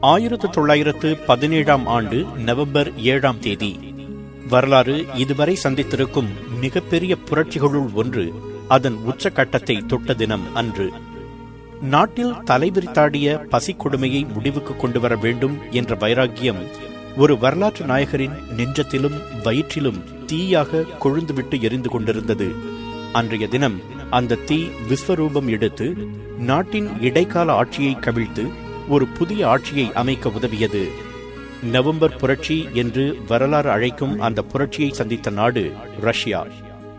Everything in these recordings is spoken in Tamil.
ஆயிரத்து தொள்ளாயிரத்து பதினேழாம் ஆண்டு நவம்பர் ஏழாம் தேதி. வரலாறு இதுவரை சந்தித்திருக்கும் மிகப்பெரிய புரட்சிகளுள் ஒன்று அதன் உச்சக்கட்டத்தை தொட்ட தினம் அன்று. நாட்டில் தலைவிரித்தாடிய பசி கொடுமையை முடிவுக்கு கொண்டு வர வேண்டும் என்ற வைராக்கியம் ஒரு வரலாற்று நாயகரின் நெஞ்சத்திலும் வயிற்றிலும் தீயாக கொழுந்துவிட்டு எரிந்து கொண்டிருந்தது. அன்றைய தினம் அந்த தீ விஸ்வரூபம் எடுத்து நாட்டின் இடைக்கால ஆட்சியை கவிழ்த்து ஒரு புதிய ஆட்சியை அமைக்க உதவியது. நவம்பர் புரட்சி என்று வரலாறு அழைக்கும் அந்த புரட்சியை சந்தித்த நாடு ரஷ்யா.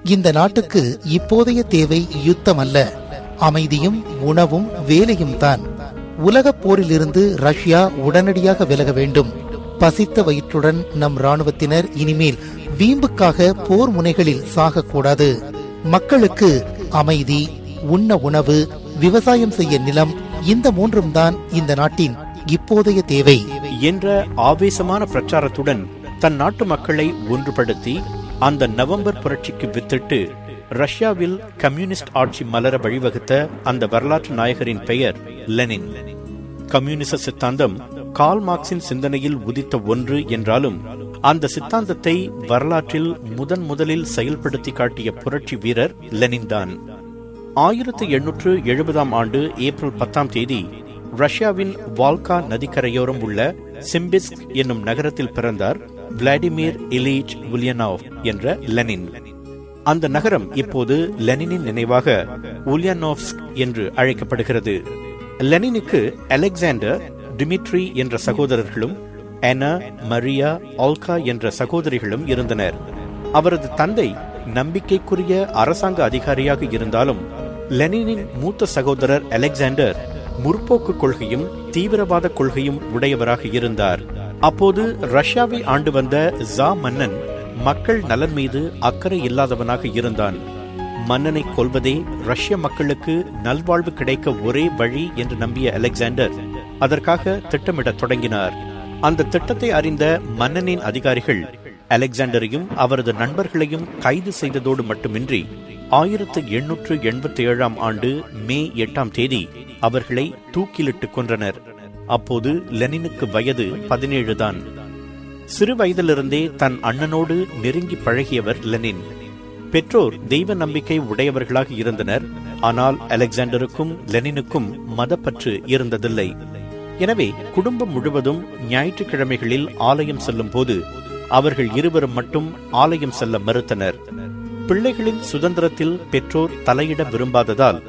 இந்த நாட்டுக்கு இப்போதைய தேவை யுத்தம் அல்ல அமைதியும் உணவும் வேலையும் தான். உலகப் போரிலிருந்து ரஷ்யா உடனடியாக விலக வேண்டும். பசித்த வயிற்றுடன் நம் ராணுவத்தினர் இனிமேல் வீம்புக்காக போர் முனைகளில் சாகக்கூடாது. மக்களுக்கு அமைதி உண்ண உணவு விவசாயம் செய்ய நிலம் இந்த மூன்றும் தான் இந்த நாட்டின் இப்போதைய தேவை. என்ற ஆவேசமான பிரச்சாரத்துடன் தன் நாட்டு மக்களை ஒன்றுபடுத்தி அந்த நவம்பர் புரட்சிக்கு வித்திட்டு ரஷ்யாவில் கம்யூனிஸ்ட் ஆட்சி மலர வழிவகுத்த அந்த வரலாற்று நாயகரின் பெயர் லெனின். கம்யூனிச சித்தாந்தம் கால் மார்க்சின் சிந்தனையில் உதித்த ஒன்று என்றாலும் அந்த சித்தாந்தத்தை வரலாற்றில் முதன் முதலில் செயல்படுத்தி காட்டிய புரட்சி வீரர் லெனின் தான். ஆயிரத்து எண்ணூற்று எழுபதாம் ஆண்டு ஏப்ரல் பத்தாம் தேதி ரஷ்யாவின் வால்கா நதிக்கரையோரம் உள்ள சிம்பிஸ்க் என்னும் நகரத்தில் பிறந்தார் விளாடிமிர் இலீச் உலியனாவ் என்ற லெனின். அந்த நகரம் இப்போது லெனினின் நினைவாக உலியனோவ்ஸ்க் என்று அழைக்கப்படுகிறது. லெனினுக்கு அலெக்சாண்டர் டிமிட்ரி என்ற சகோதரர்களும் அனா மரியா ஆல்கா என்ற சகோதரிகளும் இருந்தனர். அவரது தந்தை நம்பிக்கைக்குரிய அரசாங்க அதிகாரியாக இருந்தாலும் லெனினின் மூத்த சகோதரர் அலெக்சாண்டர் முற்போக்கு கொள்கையும் தீவிரவாத கொள்கையும் உடையவராக இருந்தார். அப்போது ரஷ்யாவை ஆண்டு வந்த ஜா மன்னன் மக்கள் நலன் மீது அக்கறை இல்லாதவனாக இருந்தான். மன்னனை கொல்வதே ரஷ்ய மக்களுக்கு நல்வாழ்வு கிடைக்க ஒரே வழி என்று நம்பிய அலெக்சாண்டர் அதற்காக திட்டமிடத் தொடங்கினார். அந்த திட்டத்தை அறிந்த மன்னனின் அதிகாரிகள் அலெக்சாண்டரையும் அவரது நண்பர்களையும் கைது செய்ததோடு மட்டுமின்றி ஆயிரத்து எண்ணூற்று எண்பத்தி ஏழாம் ஆண்டு மே எட்டாம் தேதி அவர்களை தூக்கிலிட்டு கொன்றனர். அப்போது லெனினுக்கு வயது பதினேழு தான். சிறு வயதிலிருந்தே தன் அண்ணனோடு நெருங்கி பழகியவர் லெனின். பெற்றோர் தெய்வ நம்பிக்கை உடையவர்களாக இருந்தனர். ஆனால் அலெக்சாண்டருக்கும் லெனினுக்கும் மதப்பற்று இருந்ததில்லை. எனவே குடும்பம் முழுவதும் ஞாயிற்றுக்கிழமைகளில் ஆலயம் செல்லும் போது அவர்கள் இருவரும் மட்டும் ஆலயம் செல்ல மறுத்தனர். பிள்ளைகளின் சுதந்திரத்தில் பெற்றோர் தலையிட விரும்பாததால்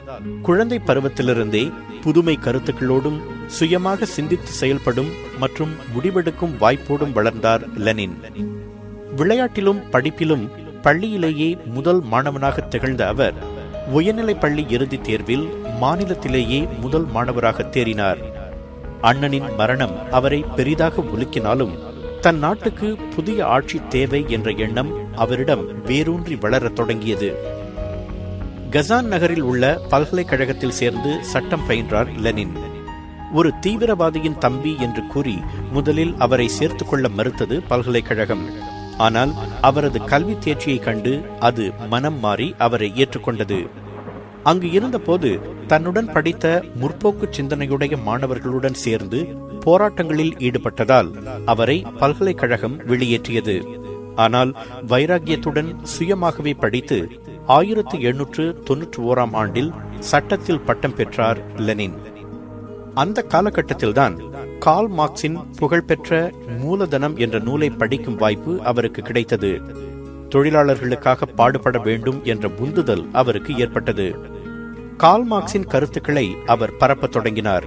குழந்தை பருவத்திலிருந்தே புதுமை கருத்துக்களோடும் சுயமாக சிந்தித்து செயல்படும் மற்றும் முடிவெடுக்கும் வாய்ப்போடும் வளர்ந்தார் லெனின். விளையாட்டிலும் படிப்பிலும் பள்ளியிலேயே முதல் மாணவனாக திகழ்ந்த அவர் உயர்நிலை பள்ளி இறுதித் தேர்வில் மாநிலத்திலேயே முதல் மாணவராக தேறினார். அண்ணனின் மரணம் அவரை பெரிதாக உலுக்கினாலும் தன் நாட்டுக்கு புதிய ஆட்சி தேவை என்ற எண்ணம் அவரிடம் வேரூன்றி வளரத் தொடங்கியது. கசான் நகரில் உள்ள பல்கலைக்கழகத்தில் சேர்ந்து சட்டம் பயின்றார் லெனின். ஒரு தீவிரவாதியின் தம்பி என்று கூறி முதலில் அவரை சேர்த்துக் கொள்ள மறுத்தது பல்கலைக்கழகம். ஆனால் அவரது கல்வி தேர்ச்சியை கண்டு அது மனம் மாறி அவரை ஏற்றுக்கொண்டது. அங்கு இருந்தபோது தன்னுடன் படித்த முற்போக்கு சிந்தனையுடைய மாணவர்களுடன் சேர்ந்து போராட்டங்களில் ஈடுபட்டதால் அவரை பல்கலைக்கழகம் வெளியேற்றியது. ஆனால் வைராகியத்துடன் சுயமாகவே படித்து ஆயிரத்து எண்ணூற்று தொன்னூற்றி ஓராம் ஆண்டில் சட்டத்தில் பட்டம் பெற்றார் லெனின். அந்த காலகட்டத்தில்தான் கால் மார்க்சின் புகழ்பெற்ற மூலதனம் என்ற நூலை படிக்கும் வாய்ப்பு அவருக்கு கிடைத்தது. தொழிலாளர்களுக்காக பாடுபட வேண்டும் என்ற உந்துதல் அவருக்கு ஏற்பட்டது. கால் மார்க்சின் கருத்துக்களை அவர் பரப்பத் தொடங்கினார்.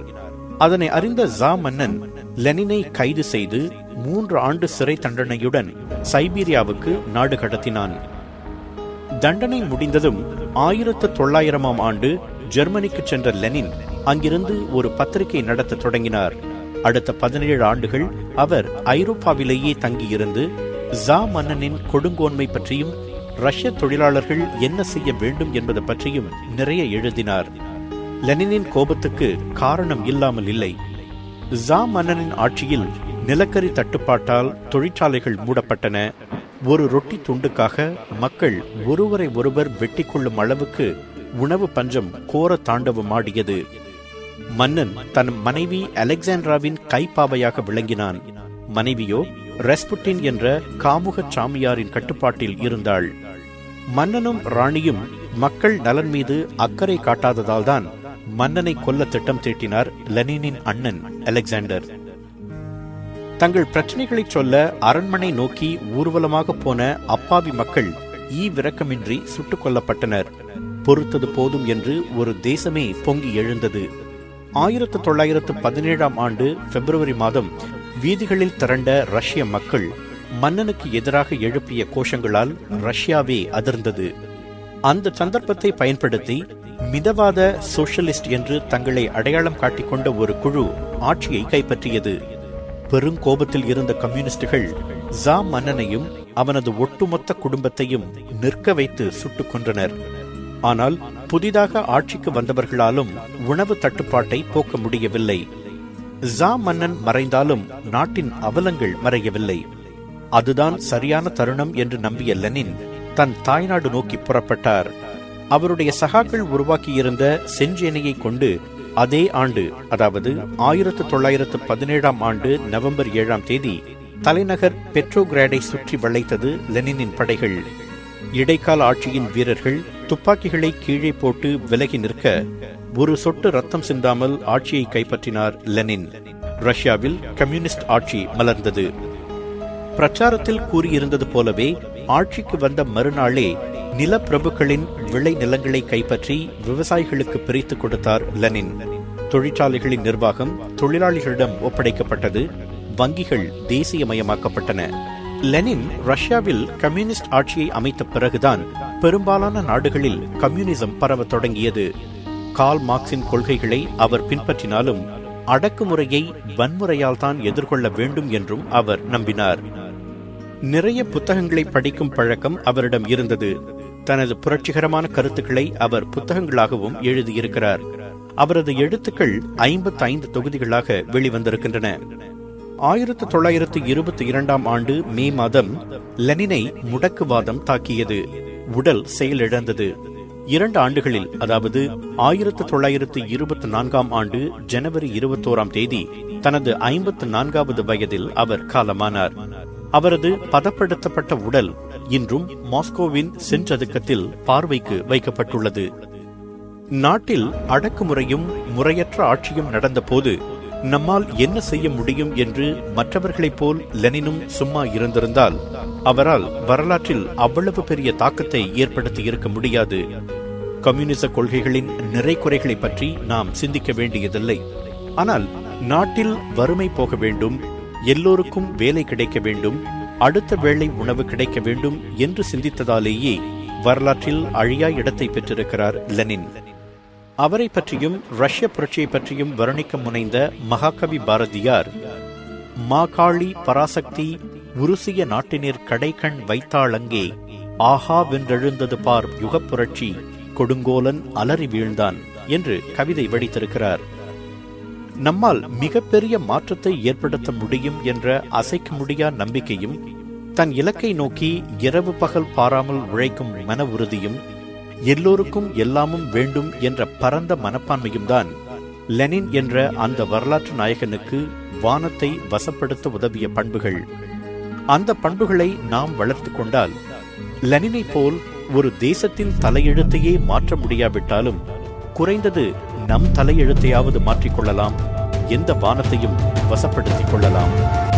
அதனை அறிந்த ஜா மன்னன் லெனினை கைது செய்து மூன்று ஆண்டு சிறை தண்டனையுடன் சைபீரியாவுக்கு நாடு கடத்தினான். தண்டனை முடிந்ததும் ஆயிரத்து தொள்ளாயிரமாம் ஆண்டு ஜெர்மனிக்கு சென்ற லெனின் அங்கிருந்து ஒரு பத்திரிகை நடத்த தொடங்கினார். அடுத்த பதினேழு ஆண்டுகள் அவர் ஐரோப்பாவிலேயே தங்கியிருந்து ஜா மன்னனின் கொடுங்கோன்மை பற்றியும் ரஷ்ய தொழிலாளர்கள் என்ன செய்ய வேண்டும் என்பது பற்றியும் நிறைய எழுதினார். லெனினின் கோபத்துக்கு காரணம் இல்லாமல் இல்லை. ஜா மன்னனின் ஆட்சியில் நிலக்கரி தட்டுப்பாட்டால் தொழிற்சாலைகள் மூடப்பட்டன. ஒரு ரொட்டி துண்டுக்காக மக்கள் ஒருவரை ஒருவர் வெட்டி கொள்ளும் அளவுக்கு உணவு பஞ்சம் கோர தாண்டவமாடியது மன்னன் தன் மனைவி அலெக்சாண்ட்ராவின் கைப்பாவையாக விளங்கினான். மனைவியோ ரெஸ்புட்டின் என்ற காமுக சாமியாரின் கட்டுப்பாட்டில் இருந்தாள். மன்னனும் ராணியும் மக்கள் நலன் மீது அக்கறை காட்டாததால்தான் மன்னனை கொல்ல திட்டம் தீட்டினார் லெனினின் அண்ணன் அலெக்சாண்டர். தங்கள் பிரச்சனைகளை சொல்ல அரண்மனை நோக்கி ஊர்வலமாக போன அப்பாவி மக்கள் ஈவிரக்கமின்றி சுட்டுக் கொல்லப்பட்டனர் பொறுத்தது போதும் என்று ஒரு தேசமே பொங்கி எழுந்தது. ஆயிரத்து தொள்ளாயிரத்து பதினேழாம் ஆண்டு பிப்ரவரி மாதம் வீதிகளில் திரண்ட ரஷ்ய மக்கள் மன்னனுக்கு எதிராக எழுப்பிய கோஷங்களால் ரஷ்யாவே அதிர்ந்தது. அந்த சந்தர்ப்பத்தை பயன்படுத்தி மிதவாத சோஷலிஸ்ட் என்று தங்களை அடையாளம் காட்டிக்கொண்ட ஒரு குழு ஆட்சியை கைப்பற்றியது. பெருங்கோபத்தில் இருந்த கம்யூனிஸ்டுகள் ஜா மன்னனையும் அவனது ஒட்டுமொத்த குடும்பத்தையும் நிற்க வைத்து சுட்டுக் கொன்றனர். ஆனால் புதிதாக ஆட்சிக்கு வந்தவர்களாலும் உணவு தட்டுப்பாட்டை போக்க முடியவில்லை. ஜா மன்னன் மறைந்தாலும் நாட்டின் அவலங்கள் மறையவில்லை. அதுதான் சரியான தருணம் என்று நம்பிய லெனின் தன் தாய்நாடு நோக்கி புறப்பட்டார். அவருடைய சகாக்கள் உருவாக்கியிருந்த செஞ்சேனையை கொண்டு அதே ஆண்டு அதாவது ஆயிரத்து தொள்ளாயிரத்து பதினேழாம் ஆண்டு நவம்பர் ஏழாம் தேதி தலைநகர் பெட்ரோகிராடை சுற்றி வளைத்தது லெனினின் படைகள். இடைக்கால ஆட்சியின் வீரர்கள் துப்பாக்கிகளை கீழே போட்டு விலகி நிற்க ஒரு சொட்டு ரத்தம் சிந்தாமல் ஆட்சியை கைப்பற்றினார் லெனின். ரஷ்யாவில் கம்யூனிஸ்ட் ஆட்சி மலர்ந்தது. பிரச்சாரத்தில் கூறியிருந்தது போலவே ஆட்சிக்கு வந்த மறுநாளே நிலப்பிரபுக்களின் விளை நிலங்களை கைப்பற்றி விவசாயிகளுக்கு பிரித்து கொடுத்தார் லெனின். தொழிற்சாலைகளின் நிர்வாகம் தொழிலாளிகளிடம் ஒப்படைக்கப்பட்டது. வங்கிகள் தேசியமயமாக்கப்பட்டன. லெனின் ரஷ்யாவில் கம்யூனிஸ்ட் ஆட்சியை அமைத்த பிறகுதான் பெரும்பாலான நாடுகளில் கம்யூனிசம் பரவ தொடங்கியது. கால் மார்க்சின் கொள்கைகளை அவர் பின்பற்றினாலும் அடக்குமுறையை வன்முறையால் தான் எதிர்கொள்ள வேண்டும் என்றும் அவர் நம்பினார். நிறைய புத்தகங்களை படிக்கும் பழக்கம் அவரிடம் இருந்தது. தனது புரட்சிகரமான கருத்துக்களை அவர் புத்தகங்களாகவும் எழுதியிருக்கிறார். அவரது எழுத்துக்கள் ஐம்பத்தி ஐந்து தொகுதிகளாக வெளிவந்திருக்கின்றன. ஆயிரத்து தொள்ளாயிரத்து இருபத்தி இரண்டாம் ஆண்டு மே மாதம் லெனினை முடக்குவாதம் தாக்கியது. உடல் செயலிழந்தது. இரண்டு ஆண்டுகளில் அதாவது ஆயிரத்து தொள்ளாயிரத்து இருபத்தி நான்காம் ஆண்டு ஜனவரி இருபத்தோராம் தேதி தனது ஐம்பத்து நான்காவது வயதில் அவர் காலமானார். அவரது பதப்படுத்தப்பட்ட உடல் இன்றும் மாஸ்கோவின் சென்றதுக்கத்தில் பார்வைக்கு வைக்கப்பட்டுள்ளது. நாட்டில் அடக்குமுறையும் முறையற்ற ஆட்சியும் நடந்தபோது நம்மால் என்ன செய்ய முடியும் என்று மற்றவர்களைப் போல் லெனினும் சும்மா இருந்திருந்தால் அவரால் வரலாற்றில் அவ்வளவு பெரிய தாக்கத்தை ஏற்படுத்தி இருக்க முடியாது. கம்யூனிச கொள்கைகளின் நிறை குறைகளை பற்றி நாம் சிந்திக்க வேண்டியதில்லை. ஆனால் நாட்டில் வறுமை போக வேண்டும் எல்லோருக்கும் வேலை கிடைக்க வேண்டும் அடுத்த வேளை உணவு கிடைக்க வேண்டும் என்று சிந்தித்ததாலேயே வரலாற்றில் அழியா இடத்தை பெற்றிருக்கிறார் லெனின். அவரை பற்றியும் ரஷ்ய புரட்சியை பற்றியும் வர்ணிக்க முனைந்த மகாகவி பாரதியார் மாகாளி பராசக்தி உருசிய நாட்டினர் கடைக்கண் வைத்தாளங்கே ஆஹா வென்றெழுந்தது பார் யுகப் புரட்சி கொடுங்கோலன் அலறி வீழ்ந்தான் என்று கவிதை வடித்திருக்கிறார். நம்மால் மிகப்பெரிய மாற்றத்தை ஏற்படுத்த முடியும் என்ற அசைக்க முடியா நம்பிக்கையும் தன் இலக்கை நோக்கி இரவு பகல் பாராமல் உழைக்கும் மன உறுதியும் எல்லோருக்கும் எல்லாமும் வேண்டும் என்ற பரந்த மனப்பான்மையும் தான் லெனின் என்ற அந்த வரலாற்று நாயகனுக்கு வானத்தை வசப்படுத்த உதவிய பண்புகள். அந்த பண்புகளை நாம் வளர்த்து கொண்டால் லெனினை போல் ஒரு தேசத்தின் தலையெழுத்தையே மாற்ற முடியாவிட்டாலும் குறைந்தது நம் தலையெழுத்தையாவது மாற்றிக்கொள்ளலாம். எந்த வானத்தையும் வசப்படுத்திக் கொள்ளலாம்.